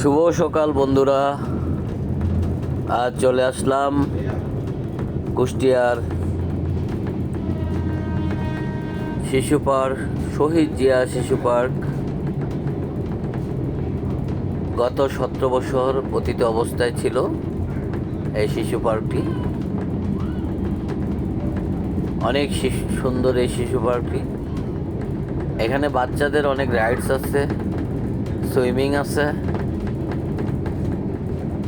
শুভ সকাল, বন্ধুরা। আজ চলে আসলাম কুষ্টিয়ার শিশু পার্ক, শহীদ জিয়া শিশু পার্ক। গত সতেরো বছর পতিত অবস্থায় ছিল এই শিশু পার্কটি। অনেক সুন্দর এই শিশু পার্কটি। এখানে বাচ্চাদের অনেক রাইডস আছে, সুইমিং আছে।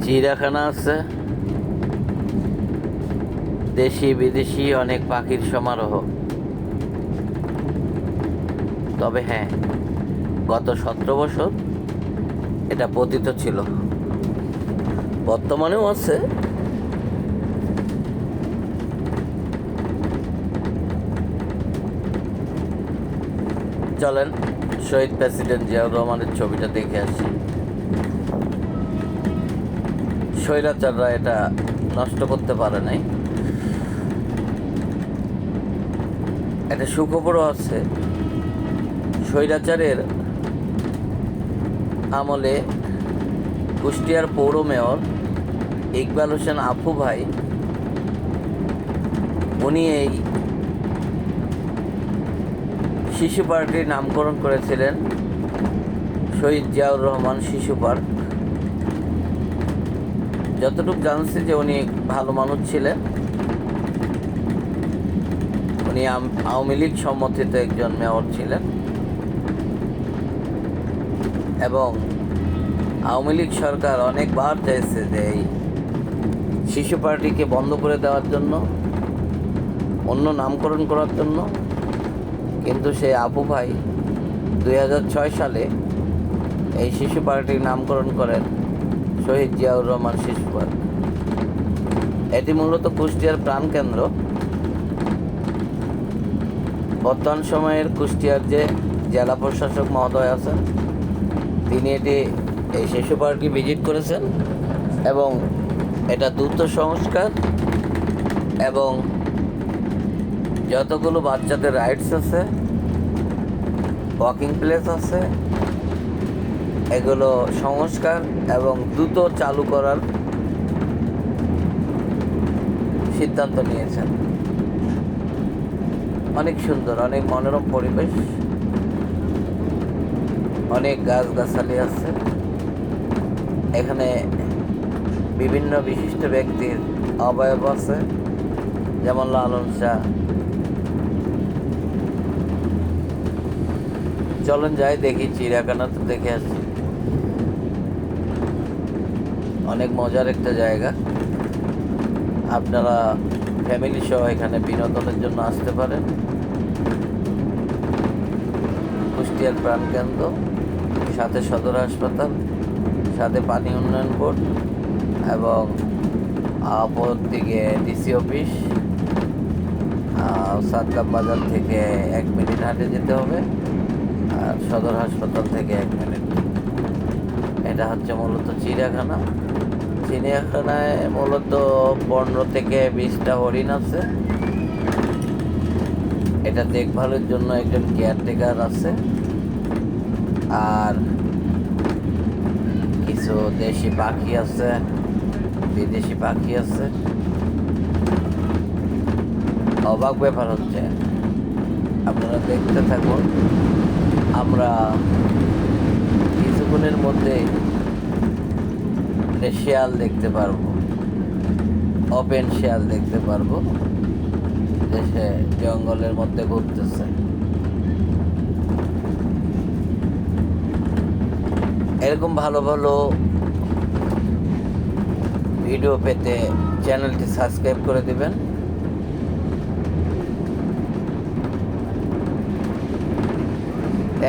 চিড়িয়াখানা আছে। দেশি বিদেশি অনেক পাখির সমারোহ। তবে হ্যাঁ গত সতেরো বছর এটা পতিত ছিল। বর্তমানেও আছে। চলেন, শহীদ প্রেসিডেন্ট জিয়াউর রহমানের ছবিটা দেখে আসি। স্বৈরাচাররা এটা নষ্ট করতে পারে নাই। একটা সুখবরও আছে, স্বৈরাচারের আমলে কুষ্টিয়ার পৌর মেয়র ইকবাল হোসেন আফু ভাই, উনি এই শিশু পার্কটির নামকরণ করেছিলেন, শহীদ জিয়াউর রহমান শিশু পার্ক। যতটুকু জানছি যে উনি ভালো মানুষ ছিলেন, উনি আওয়ামী লীগ সমর্থিত একজন মেয়র ছিলেন এবং আওয়ামী লীগ সরকার অনেকবার চাইছে যে এই শিশু পার্টিকে বন্ধ করে দেওয়ার জন্য, অন্য নামকরণ করার জন্য। কিন্তু সেই আবু ভাই দুই হাজার ছয় সালে এই শিশু পার্টির নামকরণ করেন। শহীদ জিয়াউর রহমান শিশু পার্ক এটি মূলত কুষ্টিয়ার প্রাণকেন্দ্র বর্তমান সময়ের কুষ্টিয়ার যে জেলা প্রশাসক মহোদয় আছেন, তিনি এটি এই শিশু পার্কটি ভিজিট করেছেন এবং এটা দ্রুত সংস্কার এবং যতগুলো বাচ্চাদের রাইডস আছে, ওয়াকিং প্লেস আছে এগুলো সংস্কার এবং দ্রুত চালু করার সিদ্ধান্ত নিয়েছেন। অনেক সুন্দর, অনেক মনোরম পরিবেশ। অনেক গাছগাছালি আছে। এখানে বিভিন্ন বিশিষ্ট ব্যক্তির অবয়ব আছে। যেমন লালন শাহ। চলুন যাই দেখি, চিড়িয়াখানা তো দেখে আসি। অনেক মজার একটা জায়গা। আপনারা ফ্যামিলি সহ এখানে বিনোদনের জন্য আসতে পারেন। কুষ্টিয়ার প্রাণকেন্দ্র সাথে সদর হাসপাতাল সাথে পানি উন্নয়ন বোর্ড এবং অপর দিকে ডিসি অফিস আহ, সাতকাম বাজার থেকে এক মিনিট হাঁটে যেতে হবে আর সদর হাসপাতাল থেকে এক মিনিট। এটা হচ্ছে মূলত চিড়িয়াখানা। চিড়িয়াখানায় মূলত পনেরো থেকে বিশটা হরিণ আছে। এটা দেখভালের জন্য একজন কেয়ারটেকার আছে। আর কিছু দেশি পাখি আছে, বিদেশি পাখি আছে। অবাক ব্যাপার হচ্ছে, আপনারা দেখতে থাকুন, আমরা কিছুক্ষণের মধ্যে একটা শিয়াল দেখতে পারব। ওপেন শিয়াল দেখতে পারব। সে জঙ্গলের মধ্যে ঘুরতেছে। এরকম ভালো ভালো ভিডিও পেতে চ্যানেলটি সাবস্ক্রাইব করে দিবেন।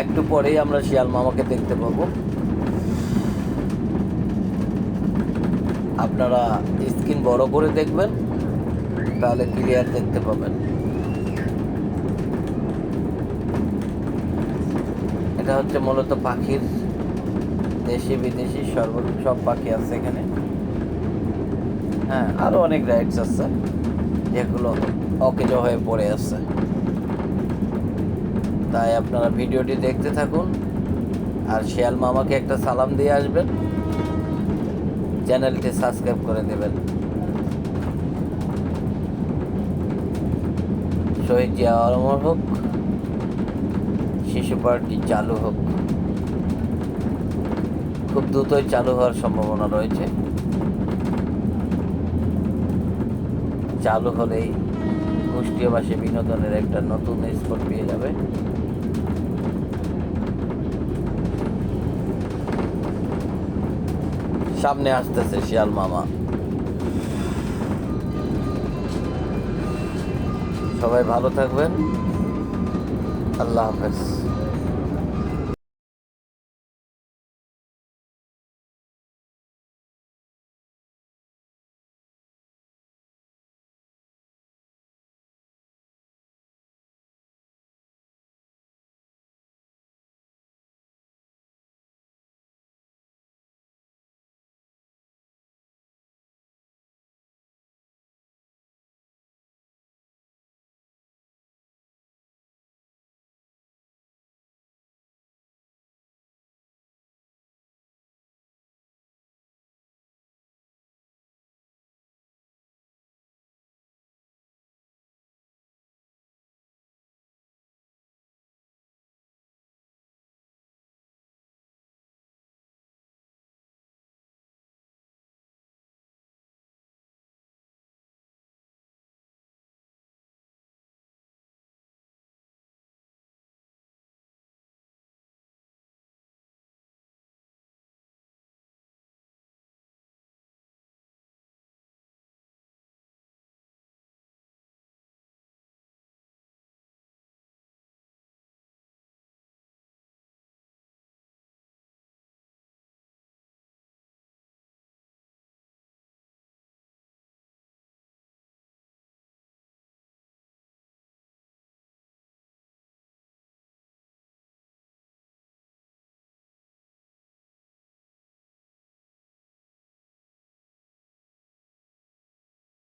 একটু পরেই আমরা শিয়াল মামাকে দেখতে পাবো। আপনারা স্ক্রিন বড় করে দেখবেন, তাহলে ক্লিয়ার দেখতে পাবেন। এটা হচ্ছে মূলত পাখির দেশি বিদেশি সর্ব সব পাখি আছে এখানে। হ্যাঁ আরও অনেক রাইডস আছে, যেগুলো অকেজ হয়ে পড়ে আছে। তাই আপনারা ভিডিওটি দেখতে থাকুন, আর শিয়াল মামাকে একটা সালাম দিয়ে আসবেন। চ্যানেলটি সাবস্ক্রাইব করে দেবেন। শহীদ জিয়া অমর হোক, শিশু পার্টি চালু হোক, খুব দ্রুতই চালু হওয়ার সম্ভাবনা রয়েছে। চালু হলেই কুষ্টিয়াবাসী বিনোদনের একটা নতুন স্পট পেয়ে যাবে। সামনে আসতেছে শিয়াল মামা। সবাই ভালো থাকবেন। আল্লাহ হাফেজ।